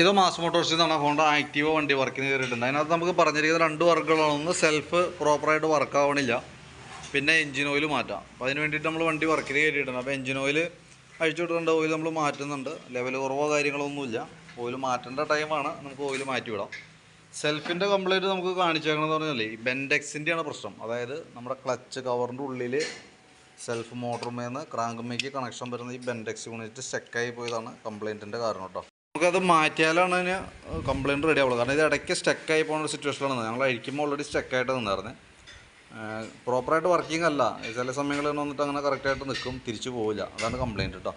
ഇത് മാസ് മോട്ടോഴ്സിൽ നിന്നാണ് Honda active വണ്ടി വർക്കിന് കയറിയിട്ടുണ്ട്. അതിനകത്ത് നമുക്ക് പറഞ്ഞിരിക്കുന്ന രണ്ട് വർക്കുകളാണ്. ഒന്ന് സെൽഫ് പ്രോപ്പറായിട്ട് വർക്ക് ആവണില്ല. പിന്നെ എഞ്ചിൻ ഓയിൽ മാറ്റാം. അപ്പോൾ അതിന് വേണ്ടിയിട്ട് നമ്മൾ വണ്ടി വർക്കിന് കയറ്റിയിട്ടുണ്ട് അപ്പോൾ എഞ്ചിൻ ഓയിൽ അഴിച്ചു വിട്ടിട്ടുണ്ട് ഓയിൽ നമ്മൾ മാറ്റുന്നുണ്ട്. ലെവൽ കുറവോ കാര്യങ്ങളോ ഒന്നുമില്ല ഓയിൽ മാറ്റേണ്ട ടൈമാണ് നമുക്ക് ഓയിൽ മാറ്റി വിടാം. സെൽഫിന്റെ കംപ്ലൈന്റ് നമുക്ക് കാണിച്ചേക്കണമെന്ന് പറഞ്ഞാൽ ഈ ബെൻഡെക്സിന്റെയാണ് പ്രശ്നം. അതായത് നമ്മുടെ ക്ലച്ച് കവറിന്റെ ഉള്ളിൽ സെൽഫ് മോട്ടറുമേന്ന് ക്രാങ്കുമേക്ക് കണക്ഷൻ വരുന്ന ഈ ബെൻഡെക്സ് യൂണിറ്റ് സ്റ്റെക്കായി പോയതാണ് കംപ്ലൈന്റിന്റെ കാരണം കേട്ടോ. നമുക്കത് മാറ്റിയാലാണ് അതിന് കംപ്ലൈന്റ് റെഡി ആവുള്ളൂ. കാരണം ഇത് ഇടയ്ക്ക് സ്റ്റക്കായി പോകുന്ന ഒരു സിറ്റുവേഷനാണ് ഞങ്ങൾ അഴിക്കുമ്പോൾ ഓൾറെഡി സ്റ്റക്കായിട്ട് നിന്നായിരുന്നു. പ്രോപ്പറായിട്ട് വർക്കിംഗ് അല്ല. ചില സമയങ്ങളിൽ വന്നിട്ട് അങ്ങനെ കറക്റ്റായിട്ട് നിൽക്കും തിരിച്ചു പോവില്ല. അതാണ് കംപ്ലയിന്റ് കേട്ടോ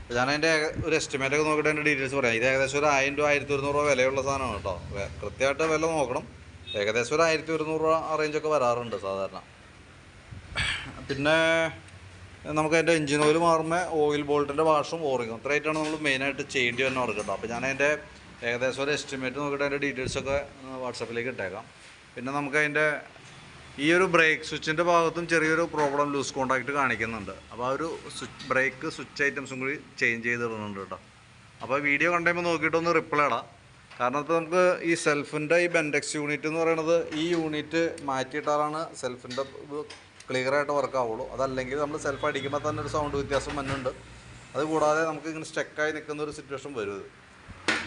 അപ്പോൾ ഞാൻ അതിന്റെ ഒരു എസ്റ്റിമേറ്റ് ഒക്കെ നോക്കിയിട്ട് അതിന്റെ ഡീറ്റെയിൽസ് പറയാം. ഇത് ഏകദേശം ഒരു ആയിരം രൂപ ആയിരത്തി ഒരുന്നൂറ് രൂപ വിലയുള്ള സാധനമാണ് കേട്ടോ കൃത്യമായിട്ട് വില നോക്കണം. ഏകദേശം ഒരു ആയിരത്തി ഒരുന്നൂറ് രൂപ റേഞ്ചൊക്കെ വരാറുണ്ട് സാധാരണ. പിന്നെ നമുക്ക് അതിന്റെ എഞ്ചിൻ ഓയിൽ മാറുമ്പോൾ ഓയിൽ ബോൾട്ടിന്റെ വാഷും ഓറിങ്ങും അത്രയായിട്ടാണ് നമ്മൾ മെയിനായിട്ട് ചെയ്യേണ്ടി വരുന്ന വർക്ക് അപ്പോൾ ഞാൻ അതിന്റെ ഏകദേശം ഒരു എസ്റ്റിമേറ്റ് നോക്കിയിട്ട് അതിന്റെ ഡീറ്റെയിൽസൊക്കെ വാട്സപ്പിലേക്ക് ഇട്ടേക്കാം. പിന്നെ നമുക്ക് അതിന്റെ ഈ ഒരു ബ്രേക്ക് സ്വിച്ചിന്റെ ഭാഗത്തും ചെറിയൊരു പ്രോബ്ലം ലൂസ് കോണ്ടാക്ട് കാണിക്കുന്നുണ്ട്. അപ്പോൾ ആ ഒരു സ്വിച്ച് ബ്രേക്ക് സ്വിച്ച് ഐറ്റംസും കൂടി ചേഞ്ച് ചെയ്തിടുന്നുണ്ട് കേട്ടോ. അപ്പോൾ വീഡിയോ കണ്ടുമ്പോൾ നോക്കിയിട്ടൊന്ന് റിപ്ലൈ ഇടാം. കാരണം ഇപ്പോൾ നമുക്ക് ഈ സെൽഫിന്റെ ഈ ബെൻഡെക്സ് യൂണിറ്റ് എന്ന് പറയുന്നത് ഈ യൂണിറ്റ് മാറ്റിയിട്ടാലാണ് സെൽഫിന്റെ ആയിട്ട് വർക്ക് ആവുള്ളൂ. അതല്ലെങ്കിൽ നമ്മൾ സെൽഫ് അടിക്കുമ്പോൾ തന്നെ ഒരു സൗണ്ട് വ്യത്യാസം വന്നുണ്ട് അതുകൂടാതെ നമുക്ക് ഇങ്ങനെ സ്റ്റക്കായി നിൽക്കുന്ന ഒരു സിറ്റുവേഷൻ വരും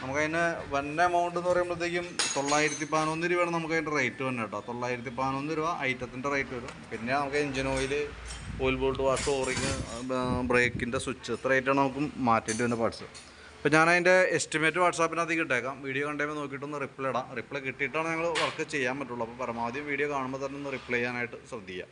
നമുക്കതിന് വൺ എമൗണ്ട് എന്ന് പറയുമ്പോഴത്തേക്കും തൊള്ളായിരത്തി പതിനൊന്ന് രൂപയാണ് നമുക്ക് അതിന്റെ റേറ്റ് വന്നെ കേട്ടോ. തൊള്ളായിരത്തി പതിനൊന്ന് രൂപ ഐറ്റത്തിന്റെ റേറ്റ് വരും. പിന്നെ നമുക്ക് engine oil oil bolt wash O ring ബ്രേക്കിന്റെ switch ഇത്ര ആയിട്ടാണ് നമുക്ക് മാറ്റേണ്ടി വരുന്ന പാർട്സ് അപ്പോൾ ഞാൻ അതിന്റെ എസ്റ്റിമേറ്റ് വാട്സാപ്പിനകത്തേക്ക് ഇട്ടേക്കാം. വീഡിയോ കണ്ടുമ്പോൾ നോക്കിയിട്ടൊന്ന് റിപ്ലൈ ഇടാം. റിപ്ലൈ കിട്ടിയിട്ടാണ് ഞങ്ങൾ വർക്ക് ചെയ്യാൻ പറ്റുള്ളൂ. അപ്പോൾ പരമാവധി വീഡിയോ കാണുമ്പോൾ തന്നെ ഒന്ന് റിപ്ലൈ ചെയ്യാനായിട്ട് ശ്രദ്ധിക്കുക